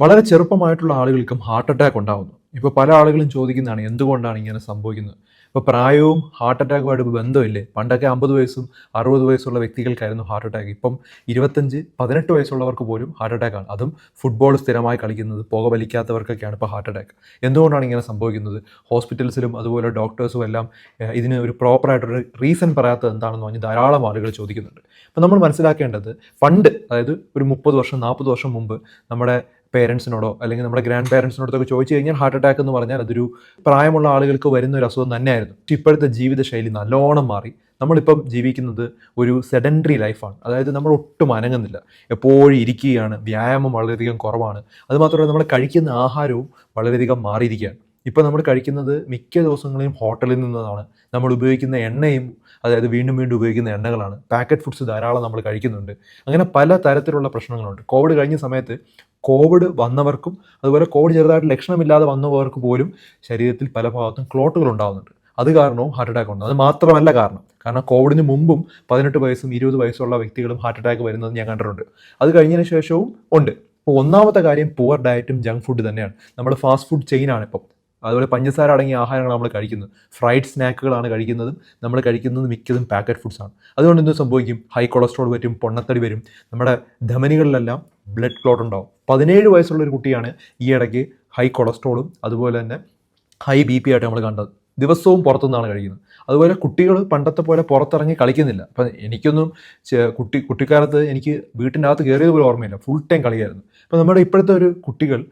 വളരെ ചെറുപ്പമായിട്ടുള്ള ആളുകൾക്കും heart attack ഉണ്ടാകുന്നു ഇപ്പോൾ പല ആളുകളും ചോദിക്കുന്നതാണ് എന്തുകൊണ്ടാണ് ഇങ്ങനെ സംഭവിക്കുന്നത്? ഇപ്പോൾ പ്രായവും ഹാർട്ട് അറ്റാക്കുമായിട്ട് ബന്ധമില്ലേ? പണ്ടൊക്കെ അമ്പത് വയസ്സും അറുപത് വയസ്സുള്ള വ്യക്തികൾക്കായിരുന്നു ഹാർട്ട് അറ്റാക്ക് ഇപ്പം ഇരുപത്തഞ്ച് പതിനെട്ട് വയസ്സുള്ളവർക്ക് പോലും ഹാർട്ട് അറ്റാക്കാണ് അതും ഫുട്ബോൾ സ്ഥിരമായി കളിക്കുന്നത് പുക വലിക്കാത്തവർക്കൊക്കെയാണ് ഇപ്പോൾ ഹാർട്ട് അറ്റാക്ക് എന്തുകൊണ്ടാണ് ഇങ്ങനെ സംഭവിക്കുന്നത്? ഹോസ്പിറ്റൽസിലും അതുപോലെ ഡോക്ടേഴ്സും എല്ലാം ഇതിന് ഒരു പ്രോപ്പറായിട്ടൊരു റീസൺ പറയാത്തത് എന്താണെന്ന് പറഞ്ഞ് ധാരാളം ആളുകൾ ചോദിക്കുന്നുണ്ട്. അപ്പോൾ നമ്മൾ മനസ്സിലാക്കേണ്ടത് പണ്ട് അതായത് ഒരു മുപ്പത് വർഷം നാൽപ്പത് വർഷം മുമ്പ് നമ്മുടെ പേരൻസിനോടോ അല്ലെങ്കിൽ നമ്മുടെ ഗ്രാൻഡ് പേരൻസിനോടൊക്കെ ചോദിച്ചു കഴിഞ്ഞാൽ ഹാർട്ട് അറ്റാക്ക് എന്ന് പറഞ്ഞാൽ അതൊരു പ്രായമുള്ള ആളുകൾക്ക് വരുന്ന ഒരു അസുഖം തന്നെയായിരുന്നു. ഇപ്പോഴത്തെ ജീവിതശൈലി നല്ലോണം മാറി. നമ്മളിപ്പം ജീവിക്കുന്നത് ഒരു സെഡൻഡറി ലൈഫാണ് അതായത് നമ്മൾ ഒട്ടും അനങ്ങുന്നില്ല. എപ്പോഴും ഇരിക്കുകയാണ്. വ്യായാമം വളരെയധികം കുറവാണ്. അതുമാത്രമല്ല നമ്മൾ കഴിക്കുന്ന ആഹാരവും വളരെയധികം മാറിയിരിക്കുകയാണ്. ഇപ്പോൾ നമ്മൾ കഴിക്കുന്നത് മിക്ക ദിവസങ്ങളെയും ഹോട്ടലിൽ നിന്നതാണ്. നമ്മൾ ഉപയോഗിക്കുന്ന എണ്ണയും അതായത് വീണ്ടും വീണ്ടും ഉപയോഗിക്കുന്ന എണ്ണകളാണ്. പാക്കറ്റ് ഫുഡ്സ് ധാരാളം നമ്മൾ കഴിക്കുന്നുണ്ട്. അങ്ങനെ പല തരത്തിലുള്ള പ്രശ്നങ്ങളുണ്ട്. കോവിഡ് കഴിഞ്ഞ സമയത്ത് കോവിഡ് വന്നവർക്കും അതുപോലെ കോവിഡ് ചെറുതായിട്ട് ലക്ഷണമില്ലാതെ വന്നവർക്ക് പോലും ശരീരത്തിൽ പല ഭാഗത്തും ക്ലോട്ടുകൾ ഉണ്ടാകുന്നുണ്ട് അത് കാരണവും ഹാർട്ട് അറ്റാക്ക് ഉണ്ട്. അത് മാത്രമല്ല കാരണം. കാരണം കോവിഡിന് മുമ്പും പതിനെട്ട് വയസ്സും ഇരുപത് വയസ്സുള്ള വ്യക്തികളും ഹാർട്ട് അറ്റാക്ക് വരുന്നത് ഞാൻ കണ്ടിട്ടുണ്ട്. അത് കഴിഞ്ഞതിന് ശേഷവും ഉണ്ട്. അപ്പോൾ ഒന്നാമത്തെ കാര്യം പുവർ ഡയറ്റും ജങ്ക് ഫുഡ് തന്നെയാണ്. നമ്മൾ ഫാസ്റ്റ് ഫുഡ് ചെയിനാണ് ഇപ്പം. അതുപോലെ പഞ്ചസാര അടങ്ങിയ ആഹാരങ്ങളാണ് നമ്മൾ കഴിക്കുന്നത് ഫ്രൈഡ് സ്നാക്കുകളാണ് കഴിക്കുന്നതും. നമ്മൾ കഴിക്കുന്നത് മിക്കതും പാക്കറ്റ് ഫുഡ്സാണ് അതുകൊണ്ട് എന്ത് സംഭവിക്കും? ഹൈ കൊളസ്ട്രോൾ വരും പൊണ്ണത്തടി വരും. നമ്മുടെ ധമനികളിലെല്ലാം ബ്ലഡ് ക്ലോട്ട് ഉണ്ടാവും. പതിനേഴ് വയസ്സുള്ള ഒരു കുട്ടിയാണ് ഈ ഇടയ്ക്ക് ഹൈ കൊളസ്ട്രോളും അതുപോലെ തന്നെ ഹൈ ബി പി ആയിട്ട് നമ്മൾ കണ്ടത്. ദിവസവും പുറത്തുനിന്നാണ് കഴിക്കുന്നത്. അതുപോലെ കുട്ടികൾ പണ്ടത്തെ പോലെ പുറത്തിറങ്ങി കളിക്കുന്നില്ല. അപ്പം എനിക്കൊന്നും കുട്ടി കുട്ടിക്കാലത്ത് എനിക്ക് വീട്ടിന്റെ അകത്ത് കയറിയത് പോലും ഓർമ്മയില്ല. ഫുൾ ടൈം കളിയായിരുന്നു. അപ്പം നമ്മുടെ ഇപ്പോഴത്തെ ഒരു കുട്ടികൾ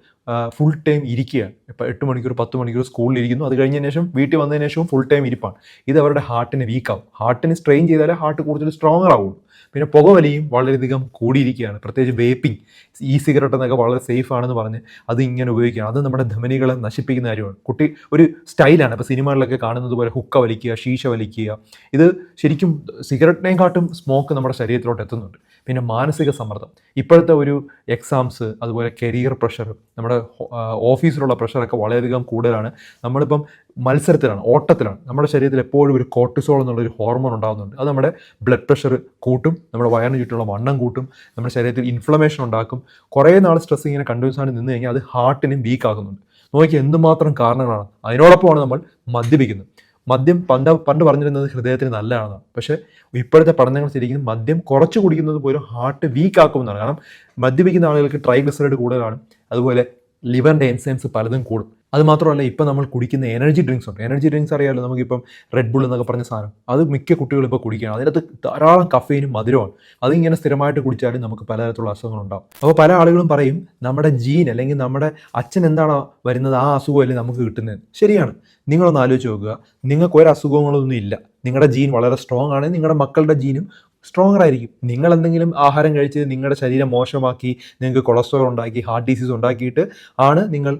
ഫുൾ ടൈം ഇരിക്കുകയാണ് ഇപ്പോൾ എട്ട് മണിക്കൂർ പത്ത് മണിക്കൂർ സ്കൂളിൽ ഇരിക്കുന്നു. അത് കഴിഞ്ഞതിന് ശേഷം വീട്ടിൽ വന്നതിന് ശേഷവും ഫുൾ ടൈം ഇരിപ്പാണ്. ഇത് അവരുടെ ഹാർട്ടിന് വീക്കാവും ഹാർട്ടിന് സ്ട്രെയിൻ ചെയ്താലേ ഹാർട്ട് കൂടുതൽ സ്ട്രോങ്ങർ ആവുള്ളൂ. പിന്നെ പുകവലിയും വളരെയധികം കൂടിയിരിക്കുകയാണ്. പ്രത്യേകിച്ച് വേപ്പിംഗ് ഈ സിഗരറ്റ് എന്നൊക്കെ വളരെ സേഫ് ആണെന്ന് പറഞ്ഞ് അത് ഇങ്ങനെ ഉപയോഗിക്കുകയാണ്. അത് നമ്മുടെ ധമനികളെ നശിപ്പിക്കുന്ന കാര്യമാണ്. കുട്ടി ഒരു സ്റ്റൈലാണ് ഇപ്പോൾ സിനിമകളിലൊക്കെ കാണുന്നത് പോലെ ഹുക്ക വലിക്കുക ശീശ വലിക്കുക. ഇത് ശരിക്കും സിഗരറ്റിനെയും കാട്ടും സ്മോക്ക് നമ്മുടെ ശരീരത്തിലോട്ട് എത്തുന്നുണ്ട്. പിന്നെ മാനസിക സമ്മർദ്ദം. ഇപ്പോഴത്തെ ഒരു എക്സാംസ് അതുപോലെ കരിയർ പ്രഷർ നമ്മുടെ ഓഫീസിലുള്ള പ്രഷറൊക്കെ വളരെയധികം കൂടുതലാണ്. നമ്മളിപ്പം മത്സരത്തിലാണ് ഓട്ടത്തിലാണ്. നമ്മുടെ ശരീരത്തിൽ എപ്പോഴും ഒരു കോർട്ടിസോൾ എന്നുള്ളൊരു ഹോർമോൺ ഉണ്ടാകുന്നുണ്ട് അത് നമ്മുടെ ബ്ലഡ് പ്രഷർ കൂട്ടും നമ്മുടെ വയറിന് ചുറ്റുമുള്ള വണ്ണം കൂട്ടും നമ്മുടെ ശരീരത്തിൽ ഇൻഫ്ലമേഷൻ ഉണ്ടാക്കും. കുറേ നാൾ സ്ട്രെസ് ഇങ്ങനെ കണ്ടിന്യൂസ് ആണ് നിന്ന് കഴിഞ്ഞാൽ അത് ഹാർട്ടിനും വീക്കാകുന്നുണ്ട് നോക്കി എന്തുമാത്രം കാരണങ്ങളാണ്. അതിനോടൊപ്പമാണ് നമ്മൾ മദ്യപിക്കുന്നത്. മദ്യം പണ്ട് പണ്ട് പറഞ്ഞിരുന്നത് ഹൃദയത്തിന് നല്ലതാണ് പക്ഷേ ഇപ്പോഴത്തെ പഠനങ്ങൾ ശരിക്കും മദ്യം കുറച്ച് കുടിക്കുന്നത് പോലും ഹാർട്ട് വീക്ക് ആക്കുമെന്നാണ്. കാരണം മദ്യപിക്കുന്ന ആളുകൾക്ക് ട്രൈഗ്ലിസറൈഡ് കൂടുതലാണ്. അതുപോലെ ലിവറിന്റെ എൻസൈംസ് പലതും കൂടും. അത് മാത്രമല്ല ഇപ്പം നമ്മൾ കുടിക്കുന്ന എനർജി ഡ്രിങ്ക്സ് ഉണ്ട്. എനർജി ഡ്രിങ്ക്സ് അറിയാമല്ലോ നമുക്കിപ്പം റെഡ് ബുൾ എന്നൊക്കെ പറഞ്ഞ സാധനം. അത് മിക്ക കുട്ടികളും ഇപ്പോൾ കുടിക്കുകയാണ്. അതിനകത്ത് ധാരാളം കഫീനും മധുരമാണ് അതിങ്ങനെ സ്ഥിരമായിട്ട് കുടിച്ചാലും നമുക്ക് പലതരത്തിലുള്ള അസുഖങ്ങളുണ്ടാവും അപ്പോൾ പല ആളുകളും പറയും നമ്മുടെ ജീൻ അല്ലെങ്കിൽ നമ്മുടെ അച്ഛൻ എന്താണോ വരുന്നത്? ആ അസുഖമല്ലേ നമുക്ക് കിട്ടുന്നത്? ശരിയാണ്. നിങ്ങളൊന്ന് ആലോചിച്ച് നോക്കുക. നിങ്ങൾക്ക് ഒരു അസുഖങ്ങളൊന്നും ഇല്ല. നിങ്ങളുടെ ജീൻ വളരെ സ്ട്രോങ് ആണ്. നിങ്ങളുടെ മക്കളുടെ ജീനും സ്ട്രോങ്ങർ ആയിരിക്കും. നിങ്ങൾ എന്തെങ്കിലും ആഹാരം കഴിച്ച് നിങ്ങളുടെ ശരീരം മോശമാക്കി നിങ്ങൾക്ക് കൊളസ്ട്രോൾ ഉണ്ടാക്കി ഹാർട്ട് ഡിസീസ് ഉണ്ടാക്കിയിട്ട് ആണ് നിങ്ങൾ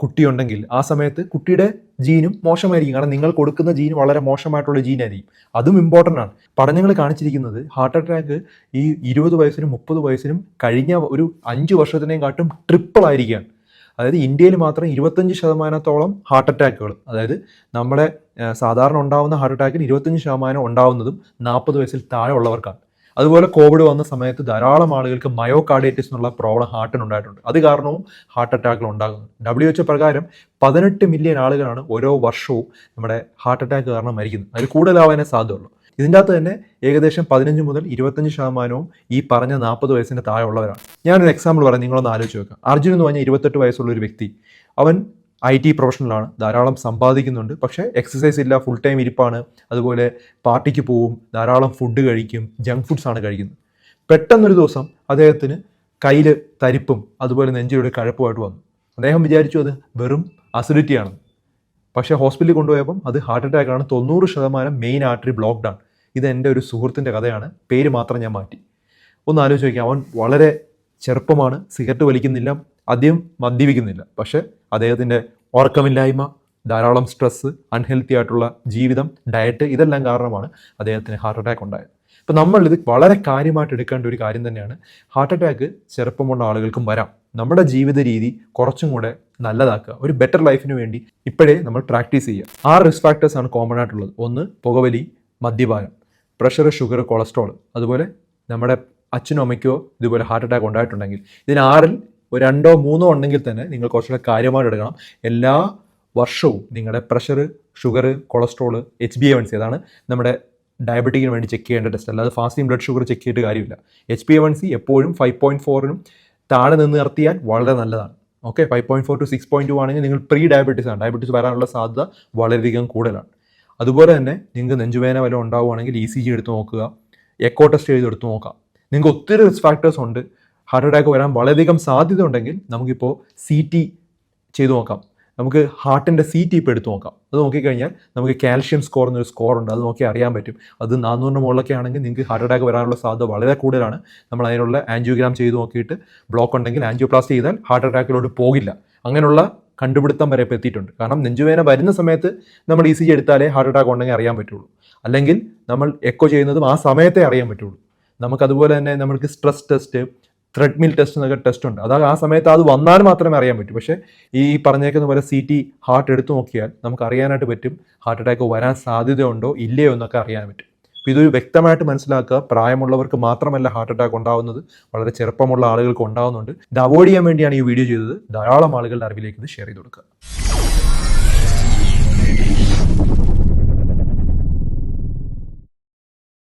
കുട്ടിയുണ്ടെങ്കിൽ ആ സമയത്ത് കുട്ടിയുടെ ജീനും മോശമായിരിക്കും. കാരണം നിങ്ങൾ കൊടുക്കുന്ന ജീൻ വളരെ മോശമായിട്ടുള്ള ജീനായിരിക്കും. അതും ഇമ്പോർട്ടന്റ് ആണ്. പഠനങ്ങൾ കാണിച്ചിരിക്കുന്നത് ഹാർട്ട് അറ്റാക്ക് ഈ ഇരുപത് വയസ്സിനും മുപ്പത് വയസ്സിനും കഴിഞ്ഞ ഒരു അഞ്ച് വർഷത്തിനേയും കാട്ടും ട്രിപ്പിൾ ആയിരിക്കുകയാണ്. അതായത് ഇന്ത്യയിൽ മാത്രം ഇരുപത്തഞ്ച് ശതമാനത്തോളം ഹാർട്ട് അറ്റാക്കുകൾ അതായത് നമ്മുടെ സാധാരണ ഉണ്ടാവുന്ന ഹാർട്ട് അറ്റാക്കിന് ഇരുപത്തഞ്ച് ശതമാനം ഉണ്ടാവുന്നതും നാൽപ്പത് വയസ്സിൽ താഴെ ഉള്ളവർക്കാണ് അതുപോലെ കോവിഡ് വന്ന സമയത്ത് ധാരാളം ആളുകൾക്ക് മയോകാർഡൈറ്റിസ് എന്നുള്ള പ്രോബ്ലം ഹാർട്ടിന് ഉണ്ടായിട്ടുണ്ട്. അത് കാരണവും ഹാർട്ട് അറ്റാക്കുകൾ ഉണ്ടാകുന്നു. ഡബ്ല്യു എച്ച് പ്രകാരം പതിനെട്ട് മില്യൺ ആളുകളാണ് ഓരോ വർഷവും നമ്മുടെ ഹാർട്ട് അറ്റാക്ക് കാരണം മരിക്കുന്നത്. അതിൽ കൂടുതലാവാനേ സാധ്യതയുള്ളൂ. ഇതിന്റെ അകത്ത് തന്നെ ഏകദേശം പതിനഞ്ച് മുതൽ ഇരുപത്തഞ്ച് ശതമാനവും ഈ പറഞ്ഞ നാൽപ്പത് വയസ്സിന്റെ താഴെ ഉള്ളവരാണ് ഞാനൊരു എക്സാമ്പിൾ പറയാം. നിങ്ങളൊന്ന് ആലോചിച്ച് നോക്കാം. അർജുൻ എന്ന് പറഞ്ഞാൽ ഇരുപത്തെട്ട് വയസ്സുള്ള ഒരു വ്യക്തി. അവൻ ഐ ടി പ്രൊഫഷണലാണ് ധാരാളം സമ്പാദിക്കുന്നുണ്ട്. പക്ഷേ എക്സസൈസ് ഇല്ല ഫുൾ ടൈം ഇരിപ്പാണ്. അതുപോലെ പാർട്ടിക്ക് പോവും ധാരാളം ഫുഡ് കഴിക്കും ജങ്ക് ഫുഡ്സ് ആണ് കഴിക്കുന്നത്. പെട്ടെന്നൊരു ദിവസം അദ്ദേഹത്തിന് കയ്യിൽ തരിപ്പും അതുപോലെ നെഞ്ചിലൂടെ കഴപ്പുമായിട്ട് വന്നു. അദ്ദേഹം വിചാരിച്ചു അത് വെറും അസിഡിറ്റി ആണ്. പക്ഷേ ഹോസ്പിറ്റലിൽ കൊണ്ടുപോയപ്പം അത് ഹാർട്ട് അറ്റാക്ക് ആണ്. തൊണ്ണൂറ് ശതമാനം മെയിൻ ആർട്ടറി ബ്ലോക്ക്ഡ് ആണ്. ഇത് എന്റെ ഒരു സുഹൃത്തിന്റെ കഥയാണ്. പേര് മാത്രം ഞാൻ മാറ്റി. ഒന്ന് ആലോചിച്ച് നോക്കിയാൽ അവൻ വളരെ ചെറുപ്പമാണ്. സിഗരറ്റ് വലിക്കുന്നില്ല. അധികം മദ്യപിക്കുന്നില്ല. പക്ഷേ അദ്ദേഹത്തിന്റെ ഉറക്കമില്ലായ്മ ധാരാളം സ്ട്രെസ്സ് അൺഹെൽത്തി ആയിട്ടുള്ള ജീവിതം ഡയറ്റ് ഇതെല്ലാം കാരണമാണ് അദ്ദേഹത്തിന് ഹാർട്ട് അറ്റാക്ക് ഉണ്ടായത്. അപ്പോൾ നമ്മൾ ഇത് വളരെ കാര്യമായിട്ട് എടുക്കേണ്ട ഒരു കാര്യം തന്നെയാണ്. ഹാർട്ട് അറ്റാക്ക് ചെറുപ്പമുള്ള ആളുകൾക്കും വരാം. നമ്മുടെ ജീവിത രീതി കുറച്ചും കൂടെ നല്ലതാക്കുക. ഒരു ബെറ്റർ ലൈഫിന് വേണ്ടി ഇപ്പോഴേ നമ്മൾ പ്രാക്ടീസ് ചെയ്യുക. ആറ് റിസ്ക് ഫാക്ടേഴ്സ് ആണ് കോമൺ ആയിട്ടുള്ളത്. ഒന്ന് പുകവലി മദ്യപാനം പ്രഷർ ഷുഗർ കൊളസ്ട്രോൾ അതുപോലെ നമ്മുടെ അച്ഛനോ അമ്മയ്ക്കോ ഇതുപോലെ ഹാർട്ട് അറ്റാക്ക് ഉണ്ടായിട്ടുണ്ടെങ്കിൽ ഇതിന് ആറിൽ ഒരു രണ്ടോ മൂന്നോ ഉണ്ടെങ്കിൽ തന്നെ നിങ്ങൾ കുറച്ചുകൂടെ കാര്യമായിട്ട് എടുക്കണം. എല്ലാ വർഷവും നിങ്ങളുടെ pressure sugar cholesterol H B A one C അതാണ് നമ്മുടെ ഡയബറ്റിക്കിന് വേണ്ടി ചെക്ക് ചെയ്യേണ്ട ടെസ്റ്റ് അല്ലാതെ ഫാസ്റ്റിംഗ് ബ്ലഡ് ഷുഗർ ചെക്ക് ചെയ്തിട്ട് കാര്യമില്ല. H P A one C എപ്പോഴും ഫൈവ് പോയിന്റ് ഫോറിനും താഴെ നിന്ന് നിർത്തിയാൽ വളരെ നല്ലതാണ്. Okay five point four to six point two ആണെങ്കിൽ നിങ്ങൾ പ്രീ ഡയബറ്റീസ് ആണ്. ഡയബറ്റീസ് വരാനുള്ള സാധ്യത വളരെയധികം കൂടുതലാണ്. അതുപോലെ തന്നെ നിങ്ങൾക്ക് നെഞ്ചുവേദന വല്ലതും ഉണ്ടാവുകയാണെങ്കിൽ ഇ സി ജി എടുത്ത് നോക്കുക. എക്കോ ടെസ്റ്റ് ചെയ്ത് എടുത്ത് നോക്കാം. നിങ്ങൾക്ക് ഒത്തിരി റിസ്ക് ഫാക്ടേഴ്സ് ഉണ്ട്. ഹാർട്ട് അറ്റാക്ക് വരാൻ വളരെയധികം സാധ്യത ഉണ്ടെങ്കിൽ നമുക്കിപ്പോൾ സി ടി ചെയ്തു നോക്കാം. നമുക്ക് ഹാർട്ടിന്റെ സി ടി ഇപ്പോൾ എടുത്ത് നോക്കാം. അത് നോക്കിക്കഴിഞ്ഞാൽ നമുക്ക് കാൽഷ്യം സ്കോർ എന്നൊരു സ്കോർ ഉണ്ട്. അത് നോക്കി അറിയാൻ പറ്റും. അത് നാനൂറിന് മുകളിലൊക്കെ ആണെങ്കിൽ നിങ്ങൾക്ക് ഹാർട്ട് അറ്റാക്ക് വരാനുള്ള സാധ്യത വളരെ കൂടുതലാണ്. നമ്മൾ അതിനുള്ള ആൻജിയോഗ്രാം ചെയ്ത് നോക്കിയിട്ട് ബ്ലോക്ക് ഉണ്ടെങ്കിൽ ആൻജിയോപ്ലാസ്റ്റി ചെയ്താൽ ഹാർട്ട് അറ്റാക്കിലോട്ട് പോകില്ല. അങ്ങനെയുള്ള കണ്ടുപിടുത്തം വരെ ഇപ്പോൾ എത്തിയിട്ടുണ്ട്. കാരണം നെഞ്ചുവേദന വരുന്ന സമയത്ത് നമ്മൾ ഇ സി ജി എടുത്താലേ ഹാർട്ട് അറ്റാക്ക് ഉണ്ടെങ്കിൽ അറിയാൻ പറ്റുള്ളൂ. അല്ലെങ്കിൽ നമ്മൾ എക്കോ ചെയ്യുന്നതും ആ സമയത്തെ അറിയാൻ പറ്റുള്ളൂ. നമുക്കതുപോലെ തന്നെ നമ്മൾക്ക് സ്ട്രെസ് ടെസ്റ്റ് ത്രെഡ്മിൽ ടെസ്റ്റ് എന്നൊക്കെ ടെസ്റ്റ് ഉണ്ട്. അതായത് ആ സമയത്ത് അത് വന്നാൽ മാത്രമേ അറിയാൻ പറ്റൂ. പക്ഷേ ഈ പറഞ്ഞേക്കുന്ന പോലെ സി ടി ഹാർട്ട് എടുത്തു നോക്കിയാൽ നമുക്ക് അറിയാനായിട്ട് പറ്റും ഹാർട്ട് അറ്റാക്ക് വരാൻ സാധ്യതയുണ്ടോ ഇല്ലയോ എന്നൊക്കെ അറിയാൻ പറ്റും. അപ്പോൾ ഇതൊരു വ്യക്തമായിട്ട് മനസ്സിലാക്കുക. പ്രായമുള്ളവർക്ക് മാത്രമല്ല ഹാർട്ട് അറ്റാക്ക് ഉണ്ടാകുന്നത് വളരെ ചെറുപ്പമുള്ള ആളുകൾക്ക് ഉണ്ടാകുന്നുണ്ട് ഇത് അവോയ്ഡ് ചെയ്യാൻ വേണ്ടിയാണ് ഈ വീഡിയോ ചെയ്തത്. ധാരാളം ആളുകളുടെ അറിവിലേക്ക് ഇത് ഷെയർ ചെയ്ത് കൊടുക്കുക.